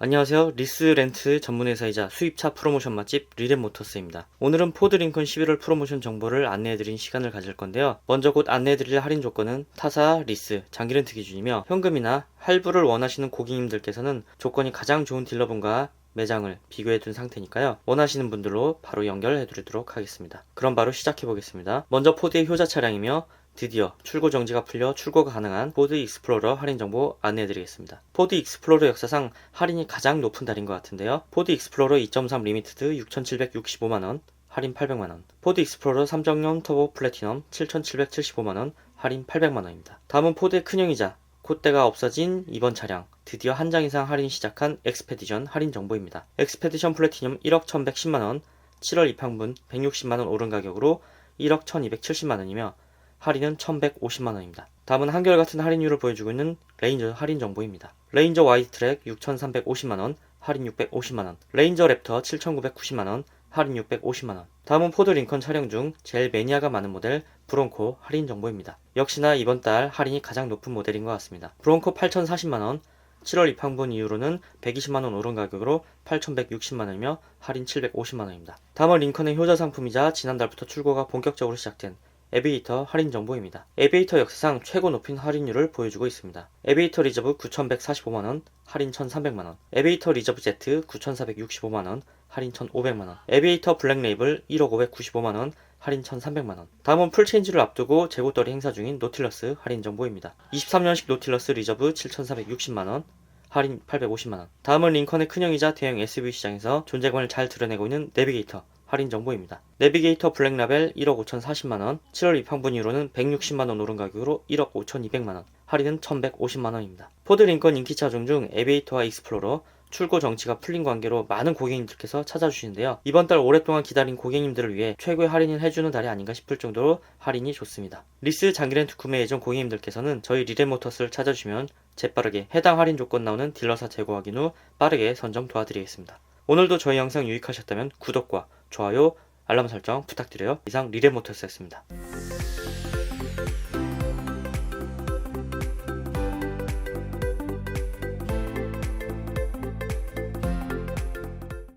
안녕하세요. 리스 렌트 전문회사이자 수입차 프로모션 맛집 리렌모터스입니다. 오늘은 포드 링컨 11월 프로모션 정보를 안내해드린 시간을 가질 건데요. 먼저 곧 안내해드릴 할인 조건은 타사, 리스, 장기 렌트 기준이며 현금이나 할부를 원하시는 고객님들께서는 조건이 가장 좋은 딜러분과 매장을 비교해 둔 상태니까요. 원하시는 분들로 바로 연결해 드리도록 하겠습니다. 그럼 바로 시작해 보겠습니다. 먼저 포드의 효자 차량이며 드디어 출고 정지가 풀려 출고가 가능한 포드 익스플로러 할인 정보 안내해 드리겠습니다. 포드 익스플로러 역사상 할인이 가장 높은 달인 것 같은데요. 포드 익스플로러 2.3 리미티드 6,765만원 할인 800만원 포드 익스플로러 3.0 터보 플래티넘 7,775만원 할인 800만원입니다. 다음은 포드의 큰형이자 콧대가 없어진 이번 차량 드디어 한 장 이상 할인 시작한 엑스페디션 할인 정보입니다. 엑스페디션 플래티넘 1억 1110만원 7월 입항분 160만원 오른 가격으로 1억 1270만원이며 할인은 1150만원입니다. 다음은 한결같은 할인율을 보여주고 있는 레인저 할인 정보입니다. 레인저 와이드 트랙 6350만원 할인 650만원 레인저 랩터 7990만원 할인 650만원 다음은 포드 링컨 촬영 중 제일 매니아가 많은 모델 브론코 할인 정보입니다. 역시나 이번 달 할인이 가장 높은 모델인 것 같습니다. 브론코 8040만원 7월 입항분 이후로는 120만원 오른 가격으로 8160만원이며 할인 750만원입니다. 다음은 링컨의 효자 상품이자 지난달부터 출고가 본격적으로 시작된 에비에이터 할인 정보입니다. 에비에이터 역사상 최고 높인 할인율을 보여주고 있습니다. 에비에이터 리저브 9,145만원, 할인 1,300만원. 에비에이터 리저브 Z 9,465만원, 할인 1,500만원. 에비에이터 블랙 레이블 1억 595만원, 할인 1,300만원. 다음은 풀체인지를 앞두고 재고떨이 행사 중인 노틸러스 할인 정보입니다. 23년식 노틸러스 리저브 7,460만원, 할인 850만원. 다음은 링컨의 큰형이자 대형 SUV 시장에서 존재감을 잘 드러내고 있는 내비게이터 할인 정보입니다. 내비게이터 블랙라벨 1억 5,040만원, 7월 입항분 이후로는 160만원 오른 가격으로 1억 5,200만원, 할인은 1,150만원입니다. 포드 링컨 인기차 중중 에비에이터와 익스플로러, 출고 정치가 풀린 관계로 많은 고객님들께서 찾아주시는데요. 이번 달 오랫동안 기다린 고객님들을 위해 최고의 할인을 해주는 달이 아닌가 싶을 정도로 할인이 좋습니다. 리스 장기렌트 구매 예정 고객님들께서는 저희 리레모터스를 찾아주시면 재빠르게 해당 할인 조건 나오는 딜러사 재고 확인 후 빠르게 선정 도와드리겠습니다. 오늘도 저희 영상 유익하셨다면 구독과 좋아요, 알람 설정 부탁드려요. 이상 리레모터스였습니다.